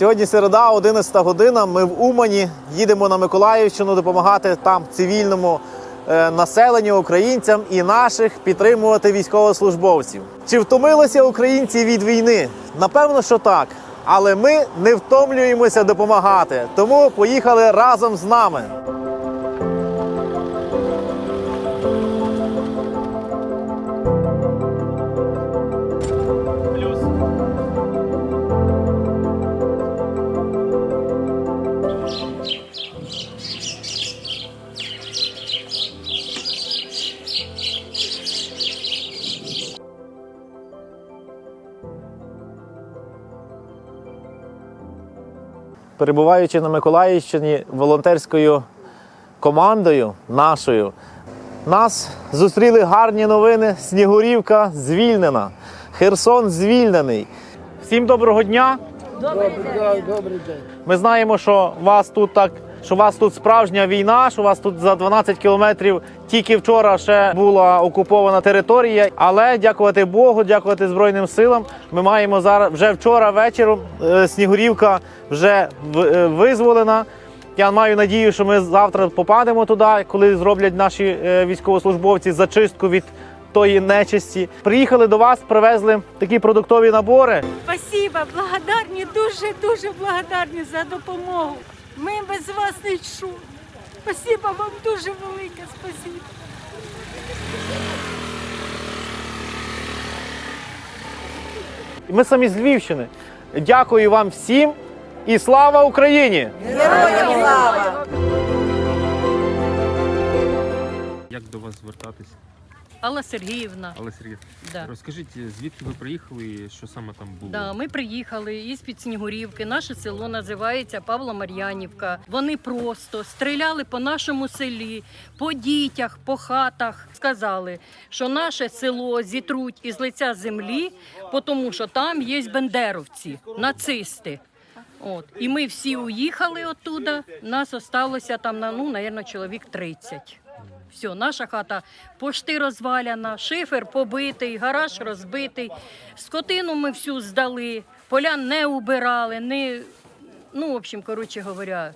Сьогодні середа, 11 година. Ми в Умані їдемо на Миколаївщину допомагати там цивільному е, населенню, українцям і наших підтримувати військовослужбовців. Чи втомилися українці від війни? Напевно, що так. Але ми не втомлюємося допомагати. Тому поїхали разом з нами. Перебуваючи на Миколаївщині волонтерською командою нашою, нас зустріли гарні новини. Снігурівка звільнена, Херсон звільнений. Всім доброго дня! Добрий день. Ми знаємо, що вас тут так. Що у вас тут справжня війна, що у вас тут за 12 кілометрів тільки вчора ще була окупована територія. Але дякувати Богу, дякувати Збройним силам. Ми маємо зараз вже вчора вечором. е, Снігурівка вже е, визволена. Я маю надію, що ми завтра попадемо туди, коли зроблять наші е, військовослужбовці зачистку від тої нечисті. Приїхали до вас, привезли такі продуктові набори. Спасибо, благодарні, дуже дуже благодарні за допомогу. Ми без вас не чули. Спасибо вам дуже велике, спасибо. Ми самі з Львівщини. Дякую вам всім і слава Україні! Як до вас звертатись? Алла Сергіївна. Але Сергій, Да. розкажіть, звідки ви приїхали і що саме там було? Да, ми приїхали із під Снігурівки. Наше село називається Павло Мар'янівка. Вони просто стріляли по нашому селі, по дітях, по хатах. Сказали, що наше село зітруть із лиця землі, тому що там є бендеровці, нацисти. От. І ми всі уїхали оттуда. Нас осталося там, на, ну, мабуть, чоловік 30. Все, наша хата пошти розваляна, шифер побитий, гараж розбитий. Скотину ми всю здали, поля не убирали, не, ну, в общем, коротше говоря,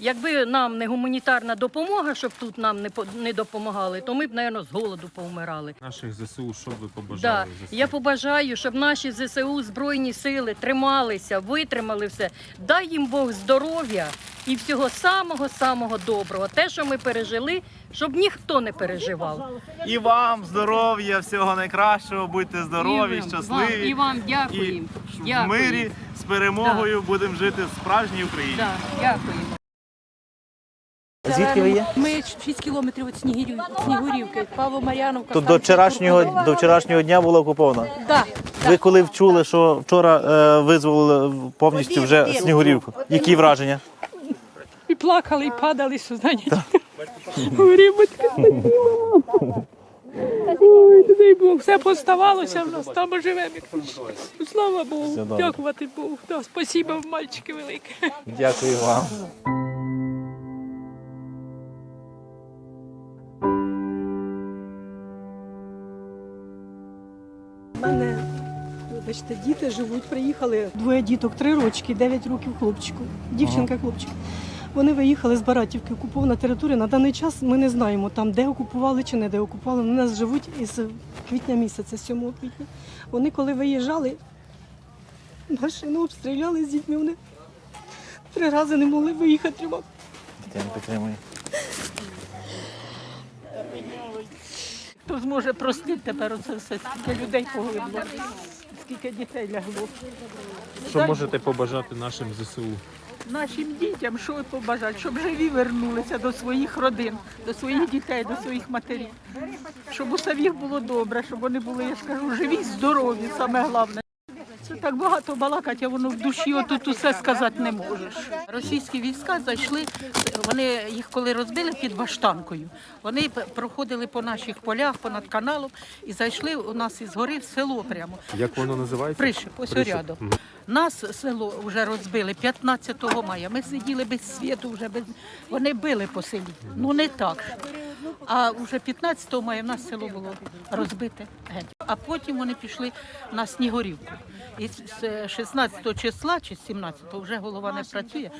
якби нам не гуманітарна допомога, щоб тут нам не, по- не допомагали, то ми б, мабуть, з голоду повмирали. Наших ЗСУ, що б ви Да. побажали? ЗСУ? Я побажаю, щоб наші ЗСУ Збройні сили трималися, витримали все. Дай їм Бог здоров'я і всього самого самого доброго. Те, що ми пережили, щоб ніхто не переживав. І вам здоров'я, всього найкращого, будьте здорові, І вам, щасливі. І вам І дякуємо. в мирі з перемогою будемо жити в справжній Україні. Да, дякуємо. Звідки ви є? Ми 6 кілометрів від Снігурів, Снігурівки, Павло Мар'яновка. Тут до вчорашнього до вчорашнього дня була окупована. Да. Ви коли вчули, що вчора е, визволили повністю вже Снігурівку? Які враження? І плакали, і падали, що знаєте. Говоримо, Ой, дай Бог, все поставалося в нас, там живемо. Слава Богу, дякувати Богу. Да, спасибо мальчики велике. Дякую вам. Вибачте, діти живуть, приїхали. Двоє діток, три рочки, 9 років хлопчику, дівчинка, хлопчик. Вони виїхали з Баратівки, окупована територія. На даний час ми не знаємо там, де окупували чи не де окупували. Вони нас живуть із квітня місяця, 7 квітня. Вони коли виїжджали, машину обстріляли з дітьми. Вони три рази не могли виїхати. трьома. Тетяна підтримує. Хто зможе простити тепер оце все, скільки людей погибло, скільки дітей лягло. Що можете побажати нашим ЗСУ? Нашим дітям, що ви побажати, щоб живі вернулися до своїх родин, до своїх дітей, до своїх матерів. Щоб у самих було добре, щоб вони були, я ж кажу, живі, здорові, саме головне. Це так багато балакать, а воно в душі отут усе сказати не можеш. Російські війська зайшли, вони їх коли розбили під баштанкою, вони проходили по наших полях, понад каналом і зайшли у нас із гори в село прямо. Як воно називається? Пришип, ось Пришип. рядом. Нас село вже розбили 15 мая. Ми сиділи без світу, вже без вони били по селі. Ну не так. А вже 15 мая в нас село було розбите геть. А потім вони пішли на Снігорівку. І з 16 числа чи 17 вже голова не працює.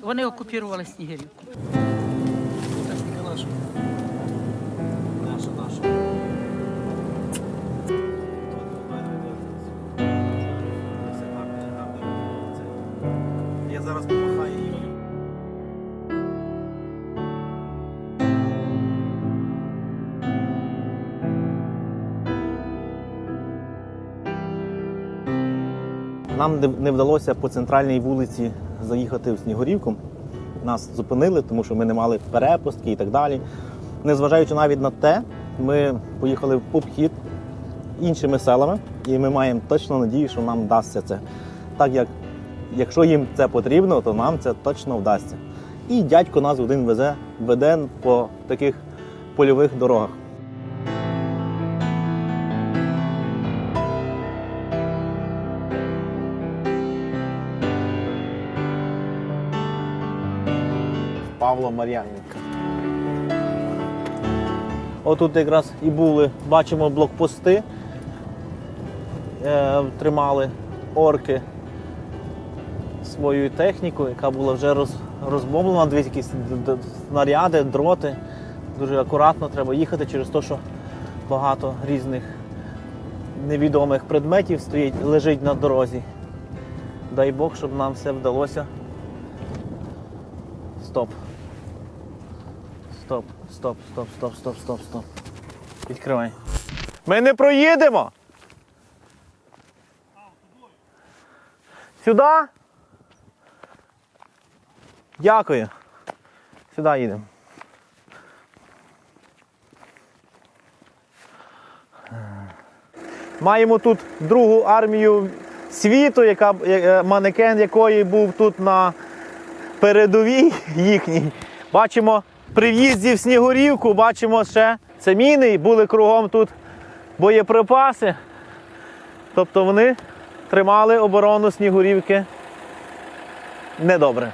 Вони окупували Снігурівку. Нам не- вдалося по центральній вулиці заїхати в Снігурівку. Нас зупинили, тому що ми не мали перепустки і так далі. Незважаючи навіть на те, ми поїхали в обхід іншими селами, і ми маємо точно надію, що нам вдасться це. Так як якщо їм це потрібно, то нам це точно вдасться. І дядько нас один везе, веде по таких польових дорогах. Павло Мар'яненка. Отут якраз і були, бачимо блокпости, е, тримали орки свою техніку, яка була вже роз, розбомблена, дивіться, якісь снаряди, дроти. Дуже акуратно треба їхати через те, що багато різних невідомих предметів стоїть, лежить на дорозі. Дай Бог, щоб нам все вдалося. Стоп. Стоп, стоп, стоп, стоп, стоп, стоп, стоп. Відкривай. Ми не проїдемо. Сюди? Дякую. Сюди їдемо. Маємо тут другу армію світу, яка, е, манекен якої був тут на передовій їхній. Бачимо при в'їзді в Снігурівку, бачимо ще це міни, були кругом тут боєприпаси. Тобто вони тримали оборону Снігурівки недобре.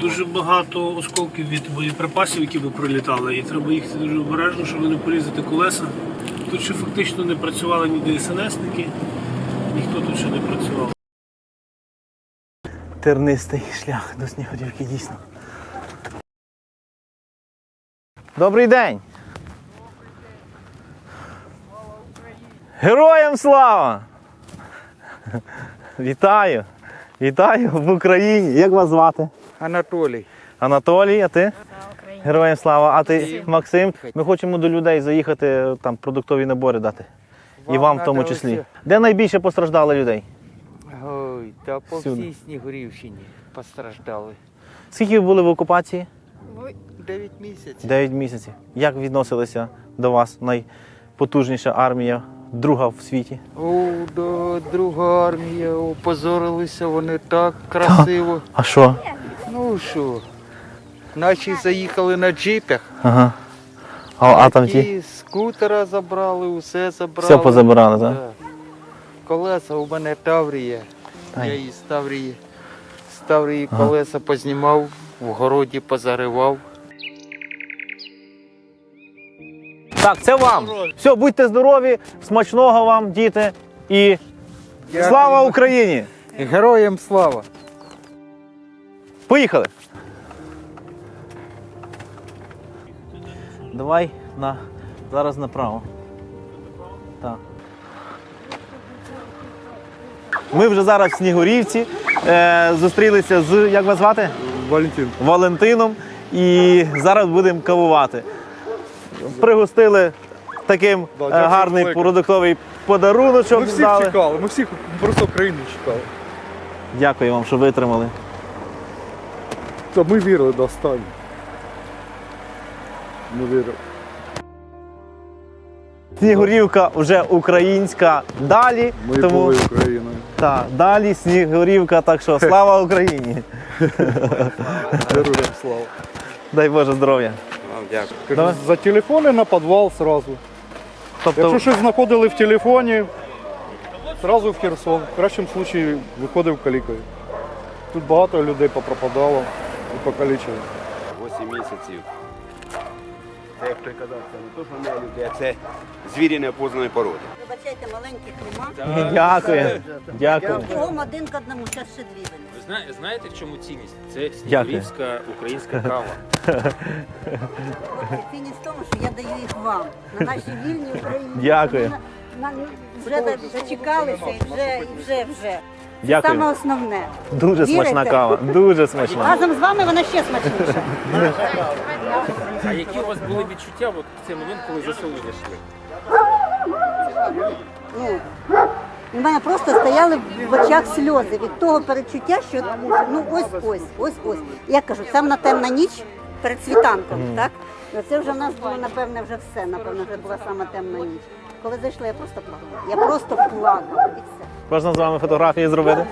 Дуже багато осколків від боєприпасів, які би прилітали, і треба їхати дуже обережно, щоб не порізати колеса. Тут ще фактично не працювали ні ДСНСники, ніхто тут ще не працював. тернистий шлях до Снігурівки, дійсно. Добрий день! Героям слава! Вітаю! Вітаю в Україні! Як вас звати? Анатолій. Анатолій, а ти? Героям слава, а ти Максим. Ми хочемо до людей заїхати, там продуктові набори дати. І Вам в тому числі. Де найбільше постраждали людей? Ой, та по всій Снігурівщині постраждали. Скільки ви були в окупації? Дев'ять місяців. 9 місяців. Як відносилися до вас найпотужніша армія, друга в світі? О, до друга армія опозорилися вони так красиво. А що? Ну що, наші заїхали на джипах, Ага. А, а там ті? скутера забрали, усе забрали. Все позабирали, так? Да. Колеса у мене Таврія. Та Я й- із Таврії. З Таврії колеса познімав, в городі позаривав. Так, це вам. Все, будьте здорові, смачного вам, діти. І слава Україні! Героям слава! Поїхали. Давай на зараз направо. Так. Ми вже зараз в Снігурівці. Е, зустрілися з як вас звати? Валентин. Валентином. І зараз будемо кавувати. Пригостили таким Да, е, дякую гарний велике. продуктовий подаруночок. Ми всіх дали. чекали, ми всіх просто Україну чекали. Дякую вам, що витримали. Та ми вірили до останнього. Ми вірили. Снігурівка вже українська далі. Ми тому були Україною. та, далі Снігурівка, так що слава Україні! Героям слава. Дай Боже здоров'я. Кажу, Давай. За телефони на підвал сразу. Тобто, Якщо щось знаходили в телефоні, одразу в Херсон. В кращому випадку виходив калікою. Тут багато людей попропадало і покалічили. 8 місяців. Техніка той казав, це не то, що не люди, а це звірі неопознаної породи. Вибачайте, маленьких нема. Дякую. Дякую. Кругом один к одному, зараз ще дві зна- знаєте, в чому цінність? Це снігурівська українська кава. Цінність в тому, що я даю їх вам. На нашій вільній Україні. Дякую. На- на- Вже дочекалися і вже, і вже, вже. Дякую. Саме основне. Дуже смачна кава. Дуже смачна. Разом з вами вона ще смачніша. А які у вас були відчуття от в цей момент, коли за село зайшли? Ну, у мене просто стояли в очах сльози від того перечуття, що ну ось ось, ось ось. Я кажу, саме темна ніч перед світанком, так? Ну, Це вже в нас було, напевне, вже все. Напевно, вже була саме темна ніч. Коли зайшла, я просто плакала. Я просто плакала і все. Можна з вами фотографії зробити?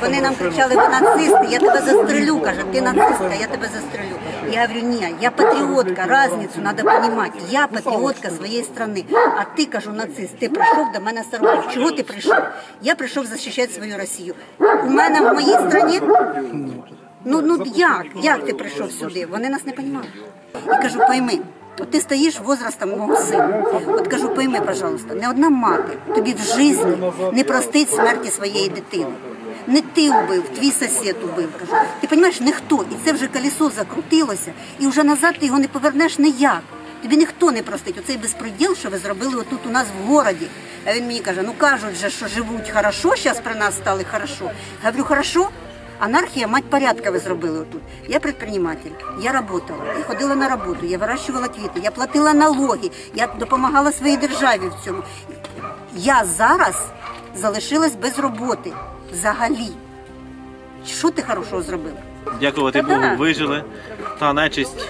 Вони нам кричали, ви нацисти, я тебе застрелю, каже, ти нацистка, я тебе застрелю. Я говорю, ні, я патріотка, разницю треба розуміти. Я патріотка своєї країни, а ти, кажу, нацист, ти прийшов до мене армії. Чого ти прийшов? Я прийшов захищати свою Росію. У мене в моїй країні, ну, ну як? Як ти прийшов сюди? Вони нас не розуміють. І кажу, пойми, От ти стоїш возрастом мого сина. От кажу, пойми, пожалуйста, не одна мати тобі в житті не простить смерті своєї дитини. Не ти вбив, твій сусід убив. Кажу. Ти розумієш, ніхто. І це вже колесо закрутилося, і вже назад ти його не повернеш ніяк. Тобі ніхто не простить. Оцей безпреділ, що ви зробили отут у нас в городі. А він мені каже: ну кажуть же, що живуть хорошо, зараз при нас стали хорошо. Говорю, хорошо. Анархія, мать порядка ви зробили отут. Я предприниматель, я работала, я ходила на роботу, я вирощувала квіти, я платила налоги, я допомагала своїй державі в цьому. Я зараз залишилась без роботи взагалі. Що ти хорошого зробив? Дякувати Богу, вижили. Та нечисть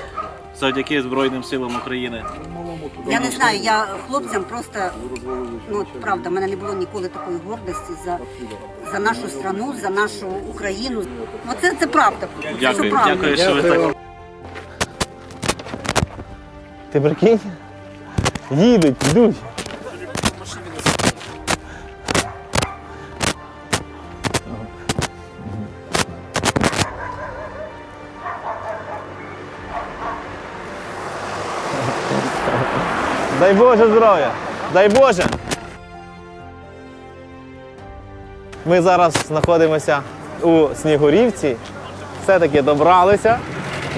завдяки Збройним силам України. Я не знаю, я хлопцям просто ну правда, в мене не було ніколи такої гордості за, за нашу страну, за нашу Україну. Оце це правда. Це Дякую, правда. дякую, що ви так. Ти прикинь? Їдуть, йдуть. Дай Боже здоров'я! Дай Боже! Ми зараз знаходимося у Снігурівці. Все-таки добралися,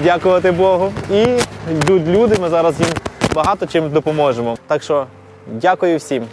дякувати Богу. І йдуть люди, ми зараз їм багато чим допоможемо. Так що дякую всім.